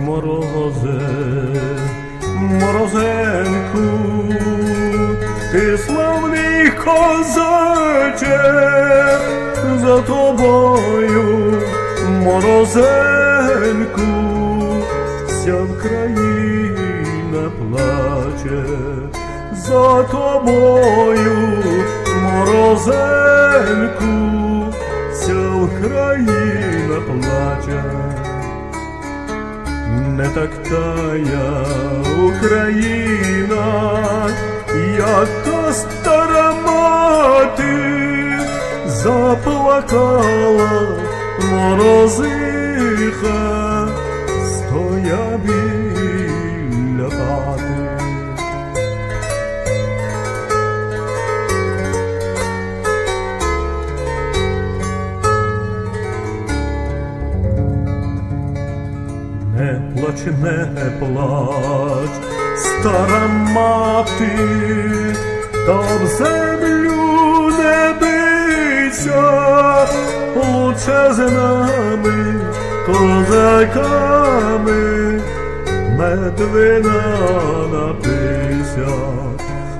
морозе, морозенку, ти славний козаче, за тобою, морозенку, вся Україна плаче, за тобою, морозенку, вся Україна плаче. Не так тая Україна, як та стара мати, заплакала морозиха, стоя біля Не плач, не плач, стара мати, та в землю не бийся, лучше з нами, козаками, медвина напися,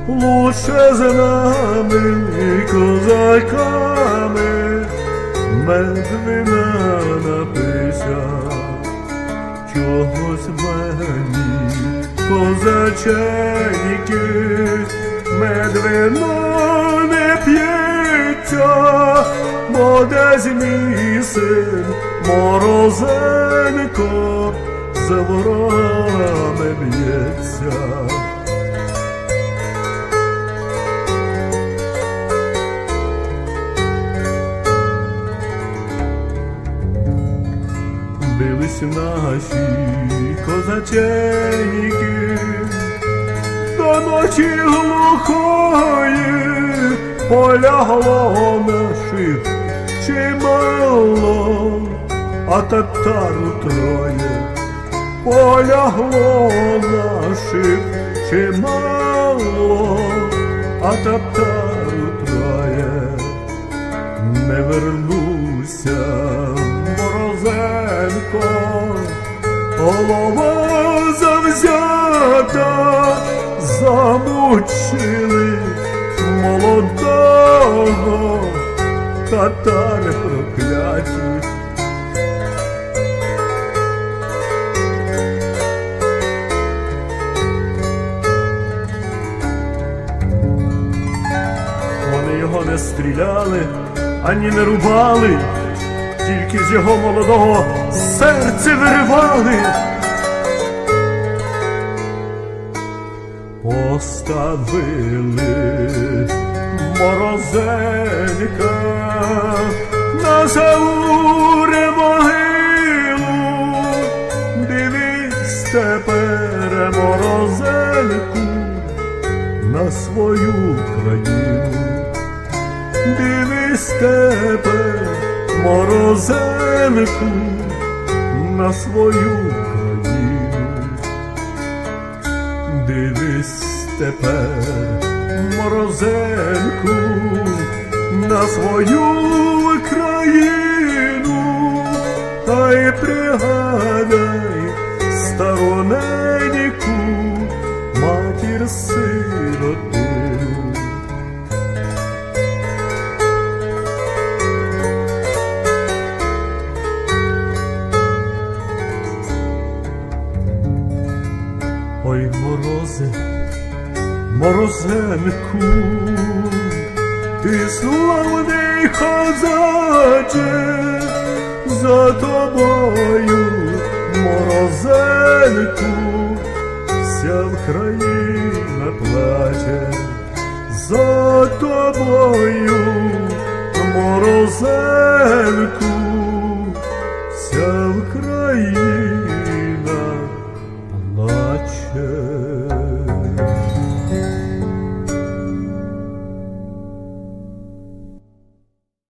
лучше з нами, козаками, медвина чогось мені, козаченьки, медвино не п'ється, бо десь мій син морозенько за ворогами б'ється. Бились наші козаченьки до ночі глухої полягло наших чимало, а татару троє. Полягло наших чимало, а татару татари прокляті. Вони його не стріляли, ані не рубали, тільки з його молодого серце виривали. Поставили морозенька на зауре могилу, дивись тепер морозеньку на свою країну. Дивись тепер, морозенку, на свою країну. Дивись тепер, морозенку, на свою країну, та й пригадай стороненьку матір сиротину. Морозенку, ти славний козаче, за тобою, морозенку, вся Україна плаче, за тобою, морозенку,